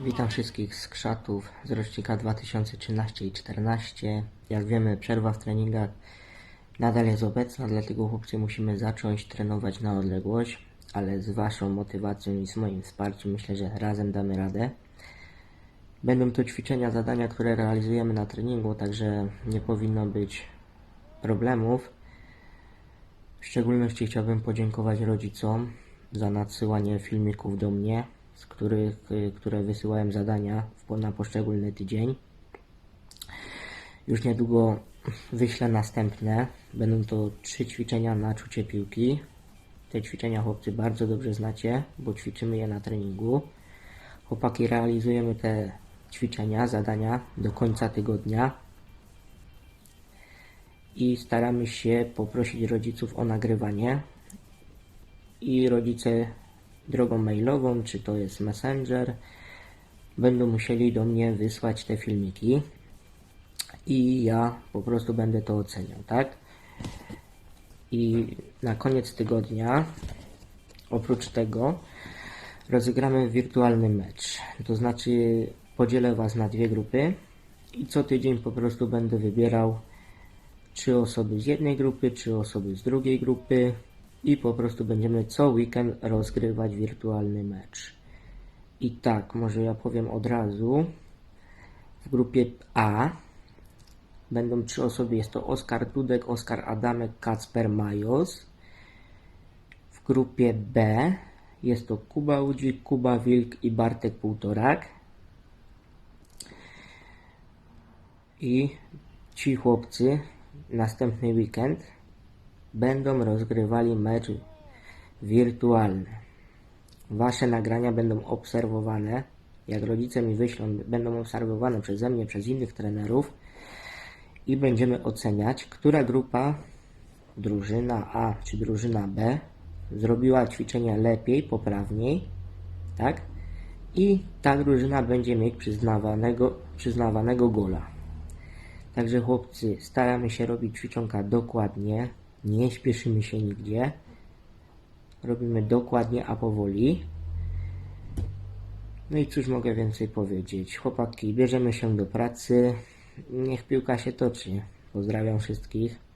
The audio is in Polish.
Witam wszystkich z krzatów z rocznika 2013 i 2014. Jak wiemy, przerwa w treningach nadal jest obecna, dlatego chłopcy musimy zacząć trenować na odległość, ale z Waszą motywacją i z moim wsparciem myślę, że razem damy radę. Będą to ćwiczenia, zadania, które realizujemy na treningu, także nie powinno być problemów. W szczególności chciałbym podziękować rodzicom za nadsyłanie filmików do mnie, z których, y, które wysyłałem zadania na poszczególny tydzień. Już niedługo wyślę następne. Będą to trzy ćwiczenia na czucie piłki. Te ćwiczenia chłopcy bardzo dobrze znacie, bo ćwiczymy je na treningu. Chłopaki realizujemy te ćwiczenia, zadania do końca tygodnia i staramy się poprosić rodziców o nagrywanie. I rodzice drogą mailową, czy to jest Messenger, będą musieli do mnie wysłać te filmiki i ja po prostu będę to oceniał, tak? I na koniec tygodnia, oprócz tego, rozegramy wirtualny mecz. To znaczy, podzielę Was na dwie grupy i co tydzień po prostu będę wybierał trzy osoby z jednej grupy, trzy osoby z drugiej grupy i po prostu będziemy co weekend rozgrywać wirtualny mecz. I tak, może ja powiem od razu. W grupie A będą trzy osoby. Jest to Oskar Dudek, Oskar Adamek, Kacper Majos. W grupie B jest to Kuba Udzik, Kuba Wilk i Bartek Półtorak. I ci chłopcy następny weekend będą rozgrywali mecz wirtualny. Wasze nagrania będą obserwowane, jak rodzice mi wyślą, będą obserwowane przeze mnie, przez innych trenerów i będziemy oceniać, która grupa, drużyna A czy drużyna B zrobiła ćwiczenie lepiej, poprawniej, tak? I ta drużyna będzie mieć przyznawanego, przyznawanego gola. Także chłopcy, staramy się robić ćwiczonka dokładnie, nie śpieszymy się nigdzie. Robimy dokładnie, a powoli. No i cóż mogę więcej powiedzieć? Chłopaki, bierzemy się do pracy. Niech piłka się toczy. Pozdrawiam wszystkich.